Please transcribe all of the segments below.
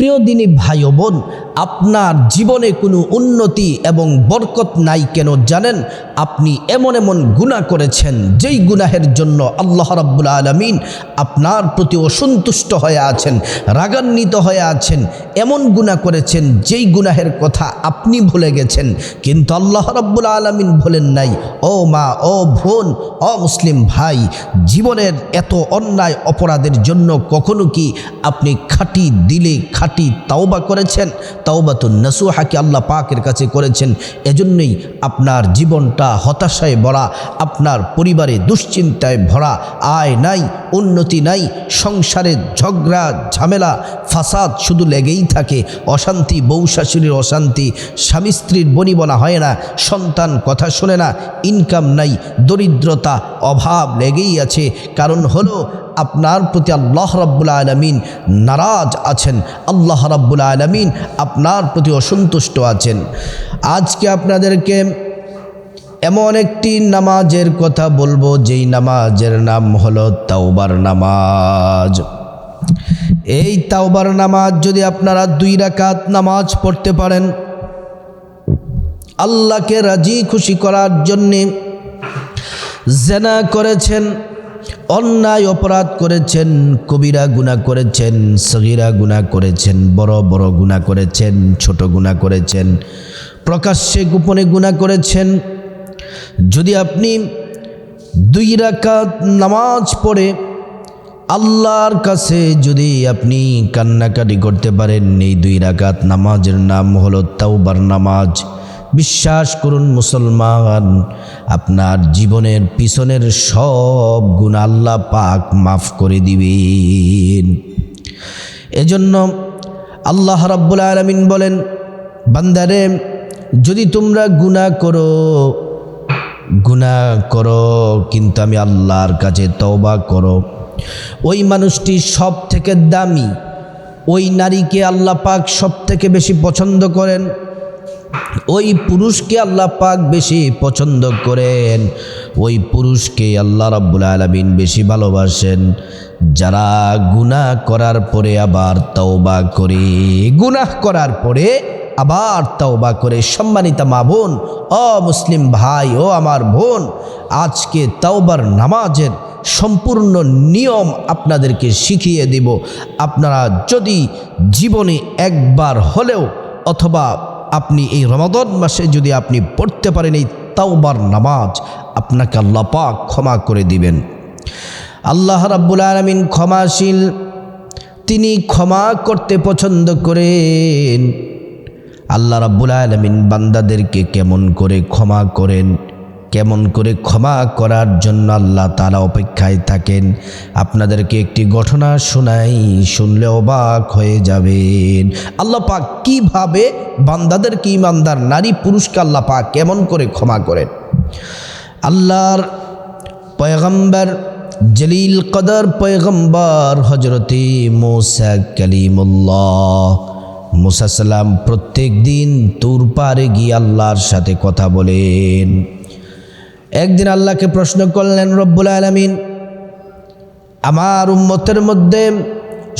প্রিয় দিনী ভাই বোন, আপনার জীবনে কোনো উন্নতি এবং বরকত নাই কেন জানেন? আপনি এমন এমন গুণা করেছেন, যেই গুনাহের জন্য আল্লাহ রাব্বুল আলমিন আপনার প্রতি অসন্তুষ্ট হয়ে আছেন, রাগান্বিত হয়ে আছেন, এমন গুণা করেছেন, যেই গুনাহের কথা আপনি ভুলে গেছেন, কিন্তু আল্লাহ রাব্বুল আলমিন ভুলেন নাই। ও মা, ও বোন, ও মুসলিম ভাই, জীবনের এত অন্যায় অপরাধের জন্য কখনো কি আপনি খাঁটি দিলে খাঁটি তাওবা করেছেন, তাওবাতুন নাসুহাকে আল্লাহ পাকের কাছে করেছেন। এজন্যই আপনার জীবনটা হতাশায় ভরা, আপনার পরিবারে দুশ্চিন্তায় ভরা, আয় নাই, উন্নতি নাই, সংসারে ঝগড়া, ঝামেলা, ফাসাদ শুধু লেগেই থাকে, অশান্তি বউ শাশুড়ির অশান্তি, স্বামী স্ত্রীর বনিবনা হয় না, সন্তান কথা শোনে না, ইনকাম নাই, দরিদ্রতা অভাব লেগেই আছে। কারণ হলো আপনার প্রতি আল্লাহ রাব্বুল আলমিন নারাজ আছেন। আল্লাহ রাব্বুল আলমিন আপনার প্রতি অসন্তুষ্ট আছেন। আজকে আপনাদেরকে এমন একটি নামাজের কথা বলব, যেই নামাজের নাম হলো তাওবার নামাজ। এই তাওবার নামাজ যদি আপনারা দুই রাকাত নামাজ পড়তে পারেন, আল্লাহকে রাজি খুশি করার জন্যে জেনা করেছেন। অন্যায় অপরাধ করেছেন, কবিরা গুণা করেছেন, সগিরা গুণা করেছেন, বড় বড় গুণা করেছেন, ছোট গুণা করেছেন, প্রকাশ্যে গোপনে গুণা করেছেন। যদি আপনি দুই রাকাত নামাজ পড়ে আল্লাহর কাছে যদি আপনি কান্নাকাটি করতে পারেন, এই দুই রাকাত নামাজের নাম হলো তাওবার নামাজ। বিশ্বাস করুন মুসলমান, আপনার জীবনের পিছনের সব গুণ আল্লাহ পাক মাফ করে দিবেন। এজন্য আল্লাহ রাব্বুল আলমিন বলেন, বান্দারে, যদি তোমরা গুণা করো গুণা করো, কিন্তু আমি আল্লাহর কাছে তওবা করো। ওই মানুষটি সব থেকে দামি, ওই নারীকে আল্লাহ পাক সব থেকে বেশি পছন্দ করেন। ওই পুরুষকে আল্লাহ পাক বেশি পছন্দ করেন। ওই পুরুষকে আল্লাহ রাব্বুল আলমিন বেশি ভালোবাসেন। যারা গুনাহ করার পরে আবার তওবা করে, গুনাহ করার পরে আবার তওবা করে, সম্মানিতা মা বোন ও মুসলিম ভাই, ও আমার বোন, আজকে তাওবার নামাজের সম্পূর্ণ নিয়ম আপনাদেরকে শিখিয়ে দিব। আপনারা যদি জীবনে একবার হলেও অথবা আপনি এই রমাদন মাসে যদি আপনি পড়তে পারেন এই তাওবার নামাজ, আপনাকে আল্লাহ পাক ক্ষমা করে দিবেন। আল্লাহ রাব্বুল আলমিন ক্ষমাশীল, তিনি ক্ষমা করতে পছন্দ করেন। আল্লাহ রাব্বুল আলমিন বান্দাদেরকে কেমন করে ক্ষমা করেন? কেমন করে ক্ষমা করার জন্য আল্লাহ তারা অপেক্ষায় থাকেন? আপনাদেরকে একটি ঘটনা শোনাই, শুনলে অবাক হয়ে যাবেন। আল্লাহ পাক কীভাবে বান্দাদেরকে ইমানদার, নারী পুরুষকে আল্লাহ পাক কেমন করে ক্ষমা করেন? আল্লাহর পয়গম্বর জলিল কদর পয়গম্বর হজরতে মোসা কালিমুল্লাহ। মুসাসাল্লাম প্রত্যেক দিন তুর পারে গিয়ে আল্লাহর সাথে কথা বলেন। একদিন আল্লাহকে প্রশ্ন করলেন, রব্বুল আলমিন, আমার উম্মতের মধ্যে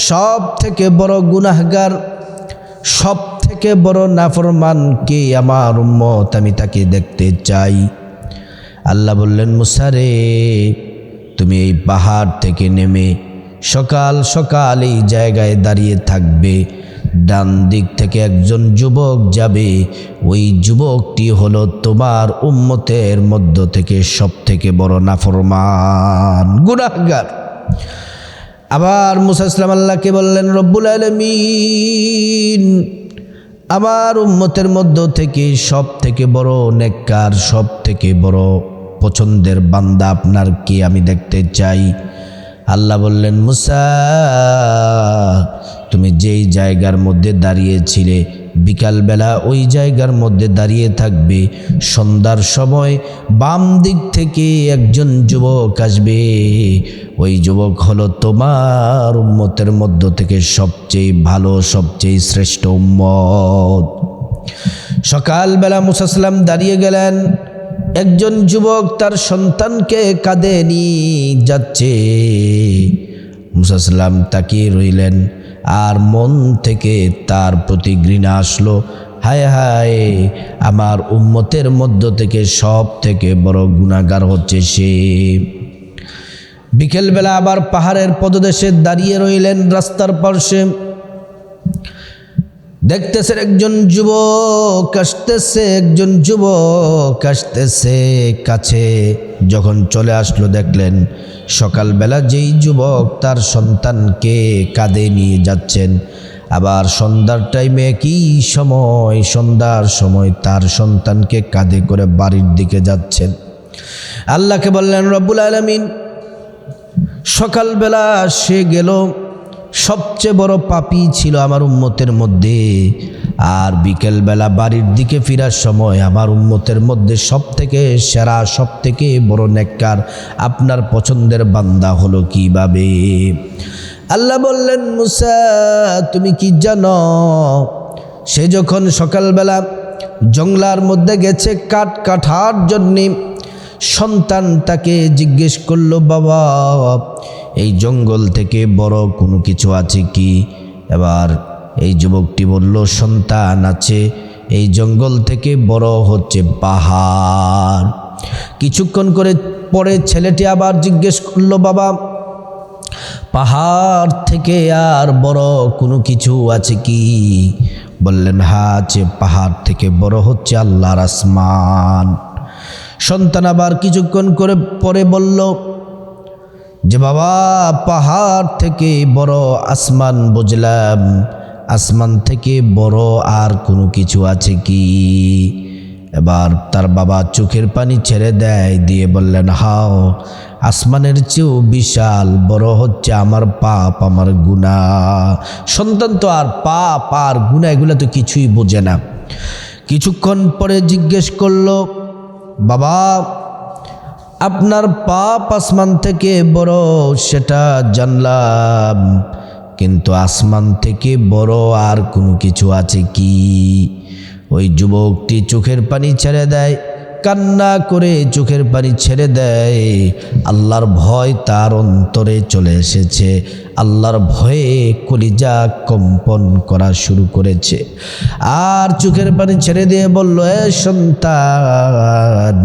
সব থেকে বড় গুনাহগার সব থেকে বড় নাফরমান কে আমার উম্মত? আমি তাকে দেখতে চাই। আল্লাহ বললেন মুসারে তুমি এই পাহাড় থেকে নেমে সকাল সকাল এই জায়গায় দাঁড়িয়ে থাকবে। ডান দিক থেকে একজন যুবক যাবে। ওই যুবকটি হলো তোমার উম্মতের মধ্য থেকে সব থেকে বড় নাফরমান, গুনাহগার। আবার মুসা ইসলাম আল্লাহকে বললেন, রব্বুল আলমিন, আমার উম্মতের মধ্য থেকে সব থেকে বড় নেককার সব থেকে বড় পছন্দের বান্দা আপনার কে? আমি দেখতে চাই। আল্লাহ বললেন, মুসা, তুমি যেই জায়গার মধ্যে দাঁড়িয়েছিলে, বিকালবেলা ওই জায়গার মধ্যে দাঁড়িয়ে থাকবে, সন্ধ্যার সময় বাম দিক থেকে একজন যুবক আসবে। ওই যুবক হলো তোমার উম্মতের মধ্য থেকে সবচেয়ে ভালো, সবচেয়ে শ্রেষ্ঠ উম্মত। সকালবেলা মুসাসলাম দাঁড়িয়ে গেলেন। একজন যুবক তার সন্তানকে কাঁদে নিয়ে যাচ্ছে। মুসাসলাম তাকিয়ে রইলেন আর মন থেকে তার প্রতি ঘৃণা আসলো। হায় হায়, আমার উম্মতের মধ্য থেকে সব থেকে বড় গুণাগার হচ্ছে সে। বিকেলবেলা আবার পাহাড়ের পদদেশে দাঁড়িয়ে রইলেন রাস্তার পার্শ্বে। দেখতেছেন একজন যুবক আসতেছে, একজন যুবক আসতেছে কাছে। যখন চলে আসলো দেখলেন সকালবেলা যেই যুবক তার সন্তানকে কাঁধে নিয়ে যাচ্ছেন। আবার সন্ধ্যার টাইমে একই সময়? সন্ধ্যার সময় তার সন্তানকে কাঁধে করে বাড়ির দিকে যাচ্ছেন। আল্লাহকে বললেন, রব্বুল আলমিন, সকালবেলা সে গেল সবচেয়ে বড় পাপি ছিল আমার উম্মতের মধ্যে। আর বিকেলবেলা বাড়ির দিকে ফেরার সময় আমার উম্মতের মধ্যে সব থেকে সেরা সব থেকে বড় নেককার আপনার পছন্দের বান্দা হলো কীভাবে? আল্লাহ বললেন, মুসা, তুমি কি জানো, সে যখন সকালবেলা জংলার মধ্যে গেছে কাঠ কাঠার জন্যে, সন্তান তাকে জিজ্ঞেস করল, বাবা এই জঙ্গল থেকে বড় কোনো কিছু আছে কি? এবার এই যুবকটি বলল, সন্তান আছে। এই জঙ্গল থেকে বড় হচ্ছে পাহাড়। কিছুক্ষণ করে পরে ছেলেটি আবার জিজ্ঞেস করল, বাবা, পাহাড় থেকে আর বড় কোনো কিছু আছে কি? বললেন হা আছে। পাহাড় থেকে বড় হচ্ছে আল্লাহর আসমান। সন্তান আবার কিছুক্ষণ করে পরে বলল যে বাবা, পাহাড় থেকে বড় আসমান বুঝলাম। আসমান থেকে বড় আর কোনো কিছু আছে কি? এবার তার বাবা চোখের পানি ছেড়ে দেয়, দিয়ে বললেন, হাও, আসমানের চেয়েও বিশাল, বড় হচ্ছে আমার পাপ, আমার গুণা সন্তান তো আর পাপ আর গুণা এগুলো তো কিছুই বোঝে না। কিছুক্ষণ পরে জিজ্ঞেস করল, বাবা আপনার পাপ আসমান থেকে বড়, সেটা জানলাম। কিন্তু আসমান থেকে বড় আর কোনো কিছু আছে কি? ওই যুবকটি চোখের পানি ছেড়ে দেয়, কান্না করে চোখের পানি ছেড়ে দেয়। আল্লাহর ভয় তার অন্তরে চলে এসেছে। আল্লাহর ভয়ে কলিজা কম্পন করা শুরু করেছে। আর চোখের পানি ছেড়ে দিয়ে বলল, এ সন্তান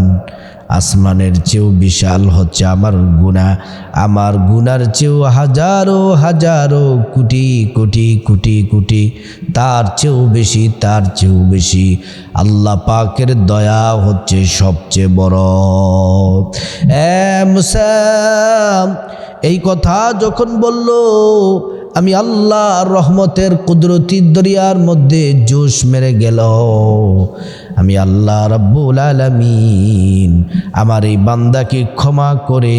আসমানের চেয়েও বিশাল হচ্ছে আমার গুণা। আমার গুনার চেয়েও হাজারো হাজারো, কোটি কোটি কোটি কোটি। তার চেয়েও বেশি, তার চেয়েও বেশি। আল্লাহ পাকের দয়া হচ্ছে সবচেয়ে বড়। এ মুসা, এই কথা যখন বলল, আমি আল্লাহ রহমতের কুদরতি দরিয়ার মধ্যে জোশ মেরে গেল। আমি আল্লাহ রব্বুল আলমিন। আমার এই বান্দাকে ক্ষমা করে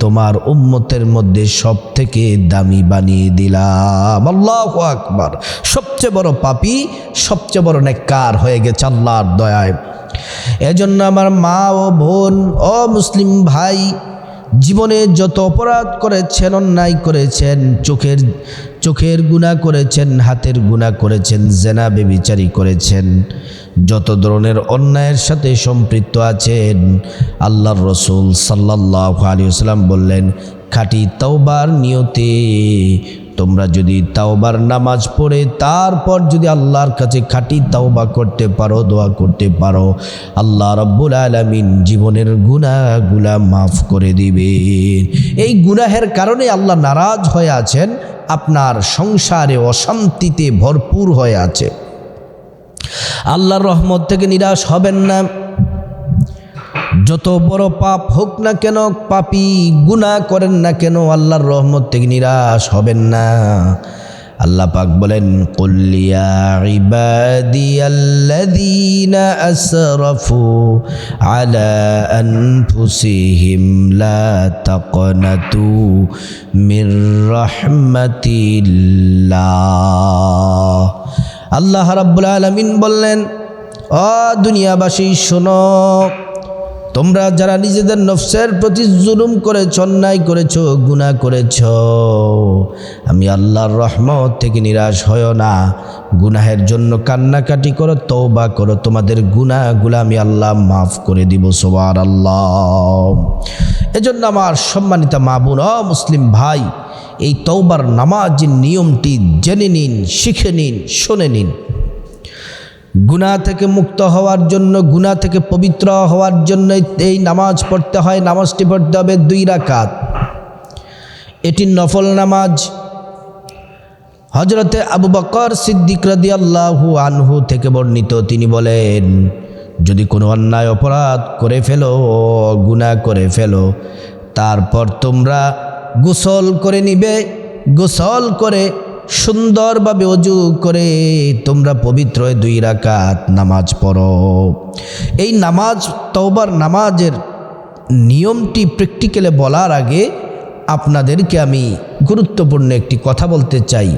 তোমার উম্মতের মধ্যে সব থেকে দামি বানিয়ে দিলাম। আল্লাহ আকবার। সবচেয়ে বড় পাপি, সবচেয়ে বড় নেককার হয়ে গেছে আল্লাহর দয়ায়। এজন্য আমার মা ও বোন, ও মুসলিম ভাই, জীবনে যত অপরাধ করেছেন, অন্যায় করেছেন, চোখের চোখের গুণা করেছেন, হাতের গুণা করেছেন, জেনা, বেবিচারি করেছেন যত ধরনের অন্যায়ের সাথে সম্পৃক্ত আছেন, আল্লাহর রসুল সাল্লাহ আলিয়াল্লাম বললেন, খাঁটি তাওবার নিয়তে তোমরা যদি তাওবার নামাজ পড়ে, তারপর যদি আল্লাহর কাছে খাঁটি তাওবা করতে পারো, দোয়া করতে পারো, আল্লাহ রব্বুল আলমিন জীবনের গুণাগুলা মাফ করে দিবেন। এই গুনাহের কারণে আল্লাহ নারাজ হয়ে আছেন, আপনার সংসারে অশান্তিতে ভরপুর হয়ে আছে আল্লাহর রহমত থেকে নিরাশ হবেন না। যত বড় পাপ হোক না কেন, পাপি গুনাহ করেন না কেন, আল্লাহর রহমত থেকে নিরাশ হবেন না। আল্লাহ পাক বলেন কুল্লিয়া মির আল্লাহ রাব্বুল আলমিন বললেন অ দুনিয়াবাসী শোনো। তোমরা যারা নিজেদের নফসের প্রতি জুলুম করেছ, অন্যায় করেছ, গুনাহ করেছ, আমি আল্লাহর রহমত থেকে নিরাশ হয় না। গুনাহের জন্য কান্নাকাটি করো, তওবা করো। তোমাদের গুনাহগুলো আমি আল্লাহ মাফ করে দিব সোবার আল্লাহ এজন্য আমার সম্মানিত মা বোন অ মুসলিম ভাই, এই তৌবার নামাজের নিয়মটি জেনে নিন, শিখে নিন, শুনে নিন। গুনাহ থেকে মুক্ত হওয়ার জন্য গুনাহ থেকে পবিত্র হওয়ার জন্য এই নামাজ পড়তে হয়, নামাজটি পড়তে হবে দুই রাকাত। এটি নফল নামাজ। হজরতে আবু বকর সিদ্দিক রাদি আল্লাহু আনহু থেকে বর্ণিত, তিনি বলেন, যদি কোনো অন্যায় অপরাধ করে ফেলো গুনাহ করে ফেলো, তারপর তোমরা গোসল করে নিবে, গোসল করে সুন্দরভাবে অজু করে তোমরা পবিত্র দুই রাকাত নামাজ পড়ো। এই নামাজ, তওবার নামাজের নিয়মটি প্র্যাকটিক্যালে বলার আগে আপনাদেরকে আমি গুরুত্বপূর্ণ একটি কথা বলতে চাই।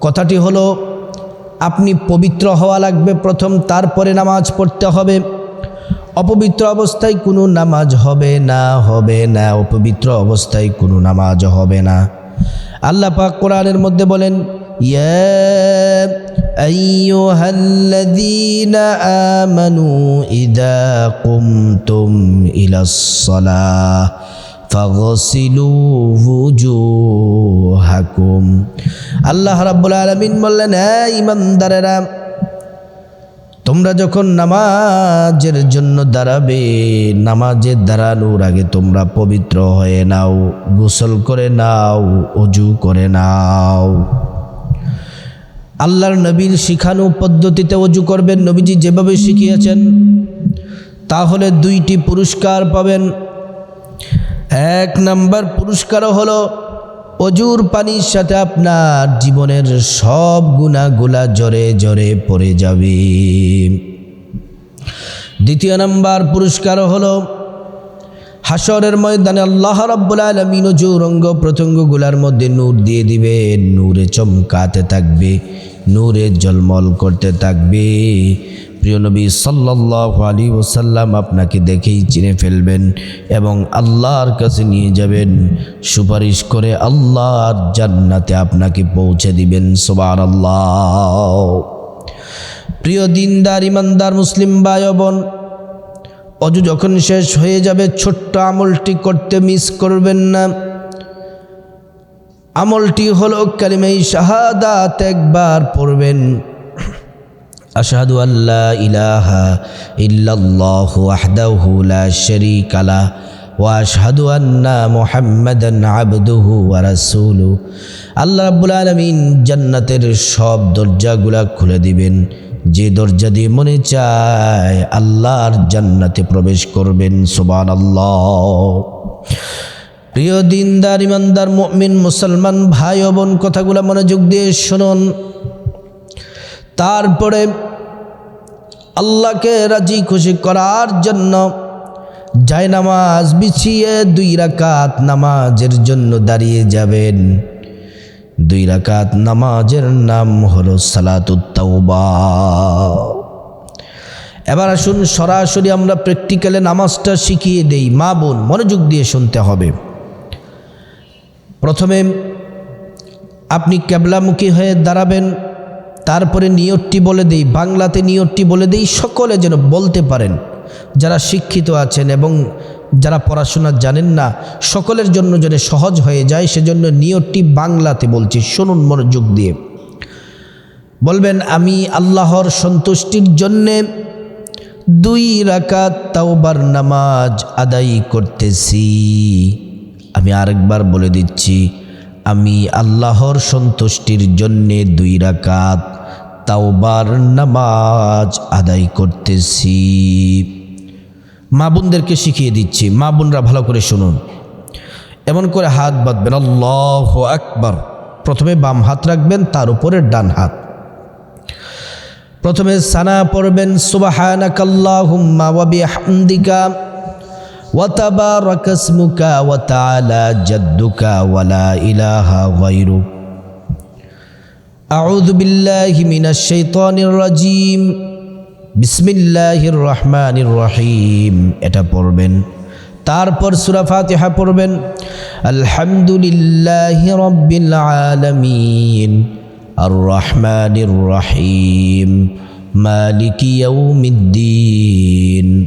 কথাটি হলো, আপনি পবিত্র হওয়া লাগবে প্রথম, তারপরে নামাজ পড়তে হবে। অপবিত্র অবস্থায় কোনো নামাজ হবে না হবে না। অপবিত্র অবস্থায় কোনো নামাজ হবে না। আল্লাহ পাক কোরআনের মধ্যে বলেন أيها الذين آمنوا إذا قمتم إلى الصلاة فاغسلوا وجوهكم الله رب العالمين বললেন হে ঈমানদারেরা তোমরা যখন নামাজের জন্য দাঁড়াবে, নামাজে দাঁড়ানোর আগে তোমরা পবিত্র হয়ে নাও, গোসল করে নাও, অজু করে নাও। আল্লাহর নবীর শিখানো পদ্ধতিতে অজু করবেন। নবীজি যেভাবে শিখিয়েছেন, তাহলে দুইটি পুরস্কার পাবেন। এক নাম্বার পুরস্কারও হলো অজুর পানির সাথে আপনার জীবনের সব গুণাগুলা জরে জরে পড়ে যাবে। দ্বিতীয় নাম্বার পুরস্কার হলো হাসরের ময়দানে আল্লাহ রাব্বুল আলামিন অজুর অঙ্গ প্রত্যঙ্গগুলার মধ্যে নূর দিয়ে দিবে, নূরে চমকাতে থাকবে, নূরে জলমল করতে থাকবে। প্রিয় নবী সাল্লাল্লাহু আলী ওসাল্লাম আপনাকে দেখেই চিনে ফেলবেন এবং আল্লাহর কাছে নিয়ে যাবেন। সুপারিশ করে আল্লাহর জান্নাতে আপনাকে পৌঁছে দিবেন। সোবার আল্লাহ প্রিয় দিনদার, ইমানদার মুসলিম ভাই ও বোন অজু যখন শেষ হয়ে যাবে, ছোট্ট আমলটি করতে মিস করবেন না। আমলটি হলো কালিমাই শাহাদাত একবার পড়বেন। আশহাদু আল্লা ইলাহা ইল্লাল্লাহ ওয়াহদাহু লা শারীকা লা ওয়া আশহাদু আন্না মুহাম্মাদান আবদুহু ওয়া রাসূলুহু। আল্লাহ রাব্বুল আলামিন জান্নাতের সব দরজাগুলা খুলে দিবেন। যে দরজা দিয়ে মনে চায় আল্লাহর জান্নাতে প্রবেশ করবেন, সুবহানাল্লাহ। প্রিয় দিনদার, ইমানদার, মুমিন, মুসলমান, ভাই বোন, কথাগুলো মনোযোগ দিয়ে শুনুন। তারপরে আল্লাহকে রাজি খুশি করার জন্য যায় নামাজ বিছিয়ে দুই রাকাত নামাজের জন্য দাঁড়িয়ে যাবেন। দুই রাকাত নামাজের নাম হলো সালাতুত্তাউবা এবার আসুন সরাসরি আমরা প্র্যাকটিক্যালে নামাজটা শিখিয়ে দেই। মা বোন, মনোযোগ দিয়ে শুনতে হবে। প্রথমে আপনি ক্যাবলামুখী হয়ে দাঁড়াবেন। তারপরে নিয়তটি বলে দেই, বাংলাতে নিয়তটি বলে দেই, সকলে যেন বলতে পারেন। যারা শিক্ষিত আছেন এবং যারা পড়াশোনা জানেন না, সকলের জন্য যেন সহজ হয়ে যায়, সেজন্য নিয়তটি বাংলাতে বলছি, শুনুন মনোযোগ দিয়ে। বলবেন, আমি আল্লাহর সন্তুষ্টির জন্যে দুই রাকাত তাওবার নামাজ আদায় করতেছি। আমি আরেকবার বলে দিচ্ছি আমি আল্লাহর সন্তুষ্টির জন্যে দুই রাকাত তাওবার নামাজ আদায় করতেছি। মা বোনদেরকে শিখিয়ে দিচ্ছি, মা বোনরা ভালো করে শুনুন। এমন করে হাত বাঁধবেন, আল্লাহ আকবার। প্রথমে বাম হাত রাখবেন, তার উপরে ডান হাত। প্রথমে সানা পড়বেন বিহামদিকা। ইসমুকা ওয়া তাআলা জাদ্দুকা ওয়া লা ইলাহা গায়রুক আউযু বিল্লাহি মিনাশ শাইতানির রাজীম। বিসমিল্লাহির রহমানির রহিম। এটা পড়বেন। তারপর সুরা ফাতিহা পড়বেন। আলহামদুলিল্লাহ রব্বিল আলামিন। আর রহমানির রহিম। মালিক ইয়াউমিদ্দিন।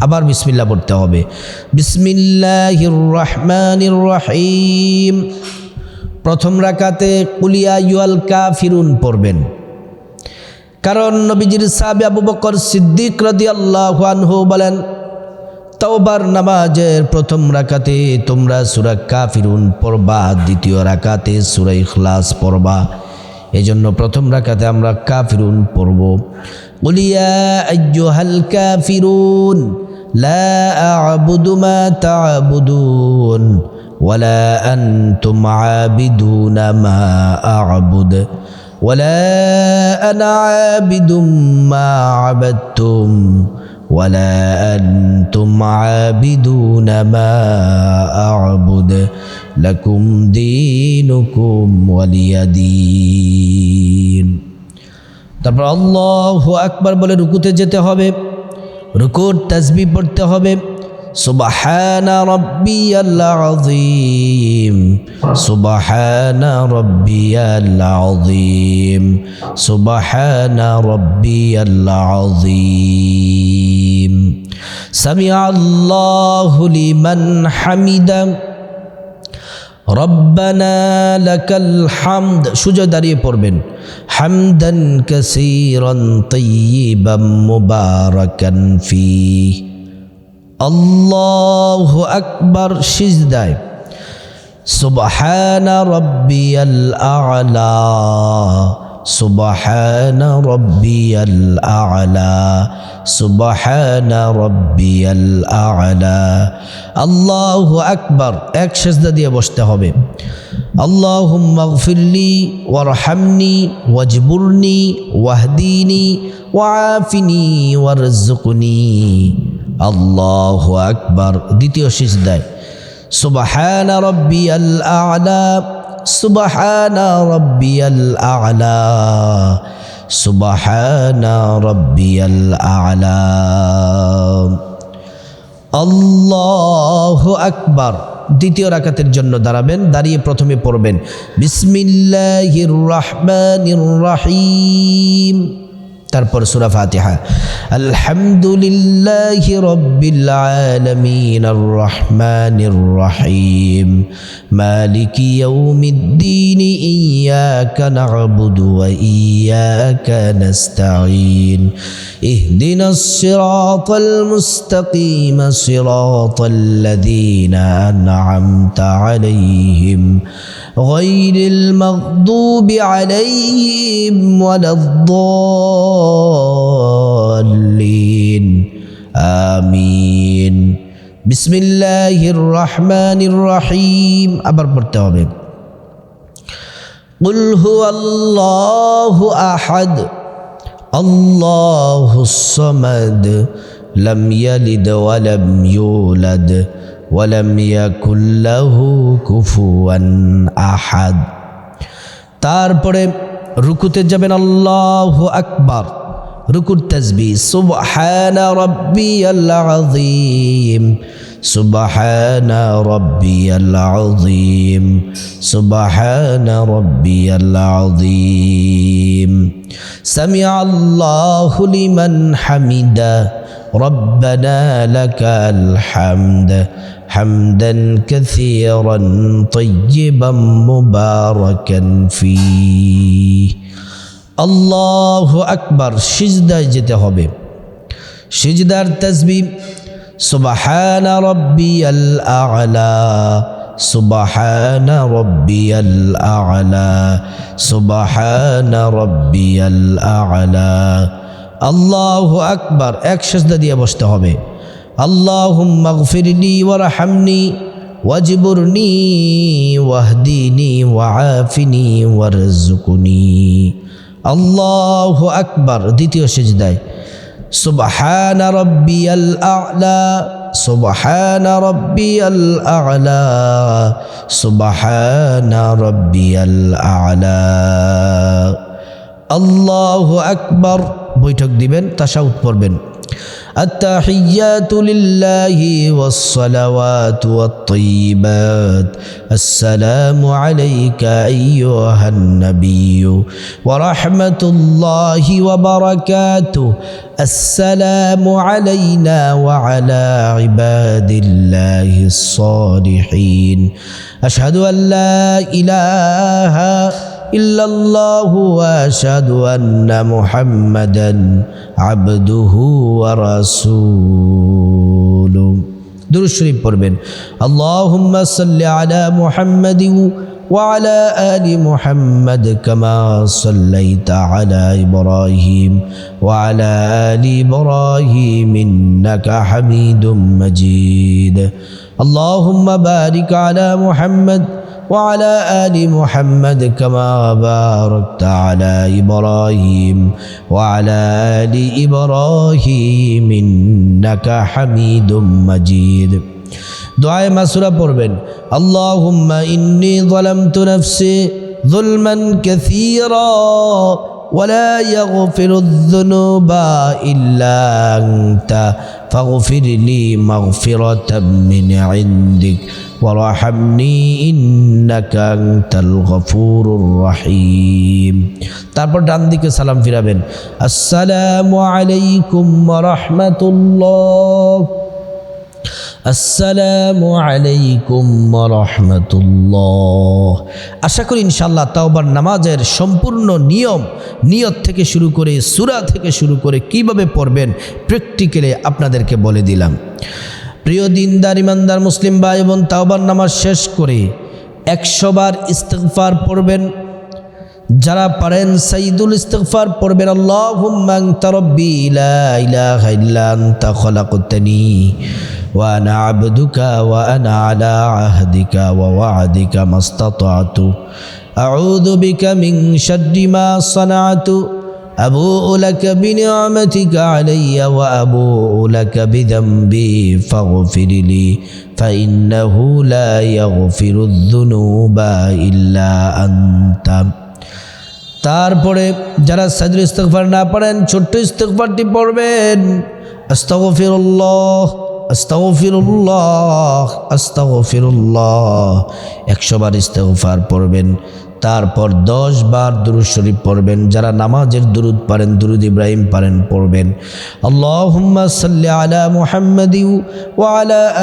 আবার বিসমিল্লা পড়তে হবে। বিসমিল্লাহির প্রথম রাকাতে কুলিয়া ইউয়াল কাফিরুন পড়বেন। কারণ নবীজির সাহাবী আবু বকর সিদ্দিক রাদিয়াল্লাহু আনহু বলেন, তওবার নামাজের প্রথম রাকাতে তোমরা সূরা কাফিরুন পড়বা, দ্বিতীয় রাকাতে সূরা ইখলাস পড়বা। এজন্য প্রথম রাকাতে আমরা কা কাফিরুন পড়ব। কুলিয়া আইয়ুহাল কাফিরুন। لا أعبد ما تعبدون ولا أنتم عابدون ما أعبد ولا أنا عابد ما عبدتم ولا أنتم عابدون ما أعبد لكم دينكم ولي دين তারপর আল্লাহ আকবার বলে রুকুতে যেতে হবে রুকুর তসবি পড়তে হবে। সুবাহানা রব্বিয়াল আযীম। সুবাহানা রব্বিয়াল আযীম। সুবাহানা রব্বিয়াল আযীম। সামিআ আল্লাহু লিমান হামিদা। রব্বানা লাকাল হামদ। সুজা দাঁড়িয়ে পড়বেন। হামদান কাসীরান তাইয়িবাম মুবারাকান ফি আল্লাহু আকবার সিজদায় সুবহানা রাব্বিয়াল আ'লা সুবহানা রাব্বিয়াল আ'লা সুবহানা রাব্বিয়াল আ'লা আল্লাহু আকবার এক সেজদা দিয়ে বসতে হবে اللهم اغفر لي وارحمني واجبرني واهديني وعافني وارزقني الله أكبر দ্বিতীয় সিজদায় سبحان ربي الأعلى সুবাহানা রব্বিয়াল আলা, সুবাহানা রব্বিয়াল আলা। আল্লাহ আকবার। দ্বিতীয় রাকাতের জন্য দাঁড়াবেন, দাঁড়িয়ে প্রথমে পড়বেন, বিসমিল্লাহির রহমানির রহিম। তারপর সূরা ফাতিহা, আলহামদুলিল্লাহি রাব্বিল আলামিন আর রহমানির রহিম। মালিকি ইয়াউমিদ্দিন ইয়াকা না'বুদু ওয়া ইয়াকা নাস্তাঈন। ইহদিনাস সিরাতাল মুস্তাকিম, সিরাতাল লাযীনা আন'আমতা আলাইহিম। غير المغضوب عليهم ولا الضالين. آمين. بسم الله الرحمن الرحيم أبر برتوابين قل هو الله أحد الله الصمد لم يلد ولم يولد ولم يكن له كفوا আহাদ তারপরে রুকুতে যাবেন আল্লাহ আকবার রুকুর তসবি সুবহানা রাব্বিয়াল আযীম সুবহানা রাব্বিয়াল আযীম সুবহানা রাব্বিয়াল আযীম সামিআ আল্লাহু লিমান হামিদা ربنا لك الحمد حمدا كثيرا طيبا مباركا فيه আল্লাহ আকবার সিজদায় যেতে হবে সিজদার তসবি সুবাহান রব্বিয়াল আ'লা সুবাহান রব্বিয়াল আ'লা সুবাহান রব্বিয়াল আ'লা আল্লাহ আকবার এক সেজদা দিয়ে বসতে হবে আল্লাহুম মাগফিরনি ওয়ারহামনি ওয়াজবুরনি ওয়াহদিনি ওয়াআফিনি ওয়ারজুকুনি আল্লাহু আকবার। দ্বিতীয় সেজদায়, সুবহান রব্বিয়াল আ'লা, সুবহান রব্বিয়াল আ'লা, সুবহান রব্বিয়াল আ'লা। আল্লাহু আকবার। বৈঠক দিবেন তাশাউদ পড়বেন। التحيات لله والصلوات والطيبات. السلام عليك أيها النبي ورحمة الله وبركاته. السلام علينا وعلى عباد الله الصالحين. أشهد أن لا إله إلا الله وأشهد أن محمدا عبده ورسوله দুরুদ শরীফ পড়বেন আল্লাহুম্মা সাল্লি আলা মুহাম্মাদিন وعلى آل محمد كما صليت على إبراهيم وعلى آل إبراهيم إنك حميد مجيد اللهم بارك على محمد وعلى آل محمد كما باركت على إبراهيم وعلى آل إبراهيم إنك حميد مجيد دعاء مسورة পড়বেন اللهم إني ظلمت نفسي ظلما كثيرا ولا يغفر الذنوب إلا أنت فاغفر لي مغفرة من عندك وارحمني إنك أنت الغفور الرحيم তারপর ডান দিকে সালাম ফিরাবেন আসসালামু আলাইকুম রহমতুল্লাহ আসসালামু আলাইকুম রহমতুল্লাহ। আশা করি ইনশাল্লাহ তাওবার নামাজের সম্পূর্ণ নিয়ম নিয়ত থেকে শুরু করে সুরা থেকে শুরু করে কীভাবে পড়বেন প্র্যাকটিক্যালি আপনাদেরকে বলে দিলাম। প্রিয় দিনদার, ইমানদার, মুসলিম ভাই এবং তাওবার নামাজ শেষ করে একশোবার ইস্তেকফার পড়বেন। যারা পারেন সাইদুল ইস্তেগফার পড়বেন আল্লাহুম্মা আনতা রাব্বি লা ইলাহা ইল্লা আনতা খলাকতানি ওয়া আনা আবদুকা ওয়া আনা আলা আহদিকা ওয়া ওয়া'দিকা মাস্তাতাতু আউযু বিকা মিন শাররি মা সানাতু أبوء لك بنعمتك علي وأبوء لك بذنبي فاغفر لي فإنه لا يغفر الذنوب إلا أنت তারপরে যারা সাজুল ইস্তফার না পারেন ছোট্ট ইস্তফারটি পড়বেন। আস্তাগফিরুল্লাহ আস্তাগফিরুল্লাহ আস্তাগফিরুল্লাহ। একশো বার ইস্তফার পড়বেন। তারপর দশ বার দুরুদ শরীফ পড়বেন, যারা নামাজের দুরুদ পারেন, দুরুদ ইব্রাহিম পারেন, পড়বেন। আল্লাহুম্মা সাল্লি আলা মুহাম্মাদি ওয়া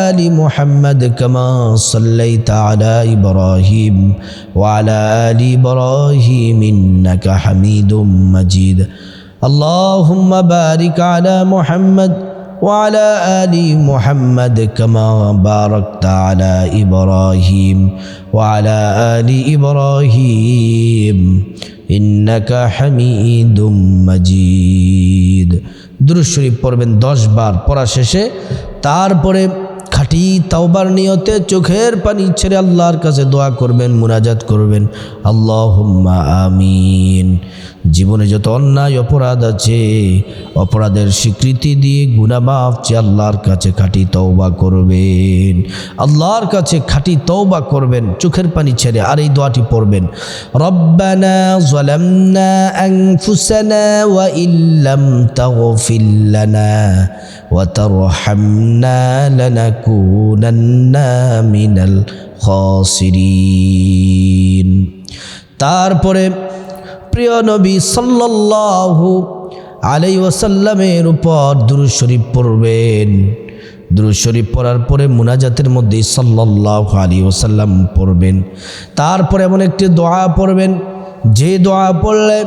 আলি মুহাম্মাদ কামা সাল্লাইতা আলা ইব্রাহিম ওয়া আলা আলি ইব্রাহিম ইন্নাকা হামিদুম মাজিদ। আল্লাহুম্মা বারিক আলা মুহাম্মাদ وعلى آل محمد كما باركت على إبراهيم وعلى آل إبراهيم إنك حميد مجيد দুরুদ শরীফ পড়বেন দশ বার পড়া শেষে তারপরে খাঁটি তাওবার নিয়তে চোখের পানি ছেড়ে আল্লাহর কাছে দোয়া করবেন মুনাজাত করবেন আল্লাহুম্মা আমিন জীবনে যত অন্যায় অপরাধ আছে, অপরাধের স্বীকৃতি দিয়ে গুনামাফ চেয়ে আল্লাহর কাছে খাঁটি তওবা করবেন। আল্লাহর কাছে খাঁটি তওবা করবেন, চোখের পানি ছেড়ে আর এই দোয়াটি পড়বেন। রব্বানা জালামনা আনফুসানা ওয়া ইল্লাম তাগফির লানা ওয়া তারহামনা লানাকুনান্না মিনাল খাসিরিন। তারপরে প্রিয় নবী সাল্লাল্লাহু আলাই ওয়াসাল্লামের উপর দুরু শরীফ পড়বেন। দুরু শরীফ পড়ার পরে মুনাজাতের মধ্যে সাল্লাহ আলী ওসাল্লাম পড়বেন। তারপর এমন একটি দোয়া পড়বেন, যে দোয়া পড়লে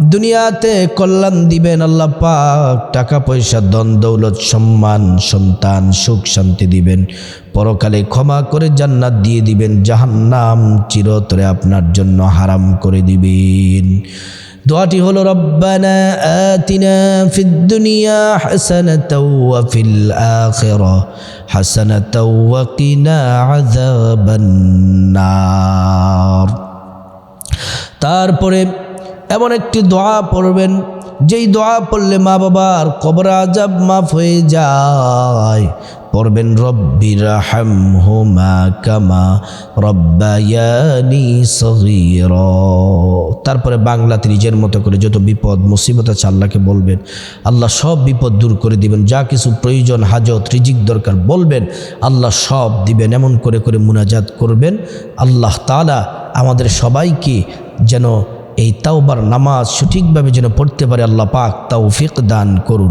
দুনিয়াতে কল্যাণ দিবেন আল্লাহ পাক, টাকা পয়সা দন দৌলত, সম্মান, সন্তান, সুখ, শান্তি দিবেন। পরকালে ক্ষমা করে জান্নাত দিয়ে দিবেন, জাহান্নাম চিরতরে আপনার জন্য হারাম করে দিবেন। দোয়াটি হলো, রব্বানা আতিনা ফিদ দুনিয়া হাসানাতাও ওয়া ফিল আখিরা হাসানাতাও ওয়া কিনা আযাবান নার তারপরে এমন একটি দোয়া পড়বেন, যেই দোয়া পড়লে মা বাবার কবর আজাব মাফ হয়ে যায়। পড়বেন রব্বির হাম হোমা কামা রব্বায়ানি সগীর। তারপরে বাংলাতে নিজের মতো করে যত বিপদ, মুসিবত আছে আল্লাহকে বলবেন, আল্লাহ সব বিপদ দূর করে দিবেন। যা কিছু প্রয়োজন, হাজত, রিজিক দরকার বলবেন, আল্লাহ সব দিবেন। এমন করে করে মুনাজাত করবেন। আল্লাহ তালা আমাদের সবাইকে যেন এই তাওবার নামাজ সঠিকভাবে যেন পড়তে পারে আল্লাহ পাক তৌফিক দান করুন।